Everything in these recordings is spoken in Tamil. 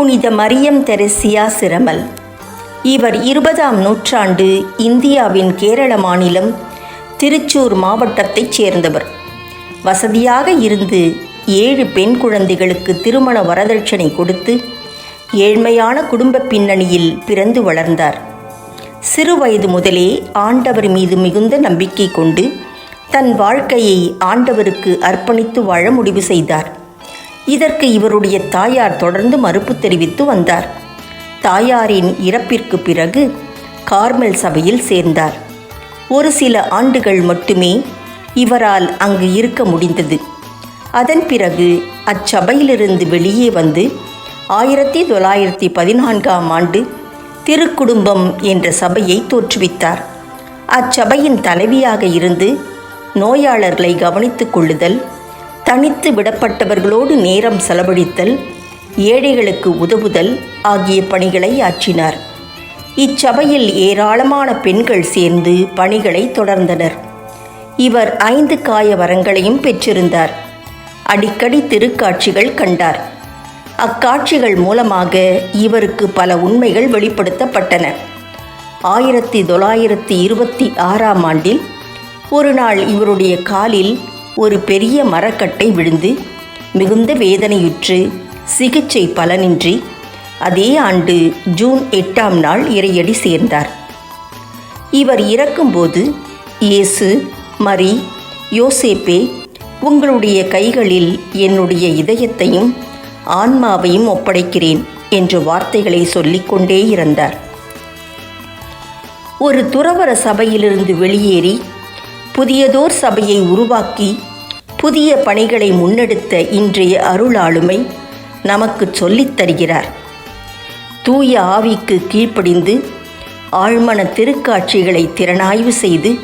புனித மரியம் தெரசியா சிரமல். இவர் இருபதாம் நூற்றாண்டு இந்தியாவின் கேரள மாநிலம் திருச்சூர் மாவட்டத்தைச் சேர்ந்தவர். வசதியாக இருந்து ஏழு பெண் குழந்தைகளுக்கு திருமண வரதட்சணை கொடுத்து ஏழ்மையான குடும்ப பின்னணியில் பிறந்து வளர்ந்தார். சிறுவயது முதலே ஆண்டவர் மீது மிகுந்த நம்பிக்கை கொண்டு தன் வாழ்க்கையை ஆண்டவருக்கு அர்ப்பணித்து வாழ முடிவு செய்தார். இதற்கு இவருடைய தாயார் தொடர்ந்து மறுப்பு தெரிவித்து வந்தார். தாயாரின் இறப்பிற்கு பிறகு கார்மெல் சபையில் சேர்ந்தார். ஒரு சில ஆண்டுகள் மட்டுமே இவரால் அங்கு இருக்க முடிந்தது. அதன் பிறகு அச்சபையிலிருந்து வெளியே வந்து ஆயிரத்தி தொள்ளாயிரத்தி பதினான்காம் ஆண்டு திருக்குடும்பம் என்ற சபையை தோற்றுவித்தார். அச்சபையின் தலைவியாக இருந்து நோயாளர்களை கவனித்துக் கொள்ளுதல் தனித்து விடப்பட்டவர்களோடு நேரம் செலவழித்தல் ஏழைகளுக்கு உதவுதல் ஆகிய பணிகளை ஆற்றினார். இச்சபையில் ஏராளமான பெண்கள் சேர்ந்து பணிகளை தொடர்ந்தனர். இவர் ஐந்து காய வரங்களையும் பெற்றிருந்தார். அடிக்கடி திருக்காட்சிகள் கண்டார். அக்காட்சிகள் மூலமாக இவருக்கு பல உண்மைகள் வெளிப்படுத்தப்பட்டன. ஆயிரத்தி தொள்ளாயிரத்தி இருபத்தி ஆறாம் ஆண்டில் ஒரு நாள் இவருடைய காலில் ஒரு பெரிய மரக்கட்டை விழுந்து மிகுந்த வேதனையுற்று சிகிச்சை பலனின்றி அதே ஆண்டு ஜூன் எட்டாம் நாள் இறையடி சேர்ந்தார். இவர் இறக்கும்போது இயேசு மரி யோசேப்பே உங்களுடைய கைகளில் என்னுடைய இதயத்தையும் ஆன்மாவையும் ஒப்படைக்கிறேன் என்ற வார்த்தைகளை சொல்லிக்கொண்டே இருந்தார் ஒரு துறவர சபையிலிருந்து வெளியேறி புதியதோர் சபையை உருவாக்கி புதிய பணிகளை முன்னெடுத்த இன்றைய அருளாளுமை நமக்கு சொல்லித் தருகிறார். தூய ஆவிக்கு கீழ்ப்படிந்து ஆழ்மன திருக்காட்சிகளை திறனாய்வு செய்து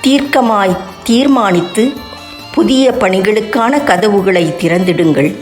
தீர்க்கமாய் தீர்மானித்து புதிய பணிகளுக்கான கதவுகளை திறந்திடுங்கள்.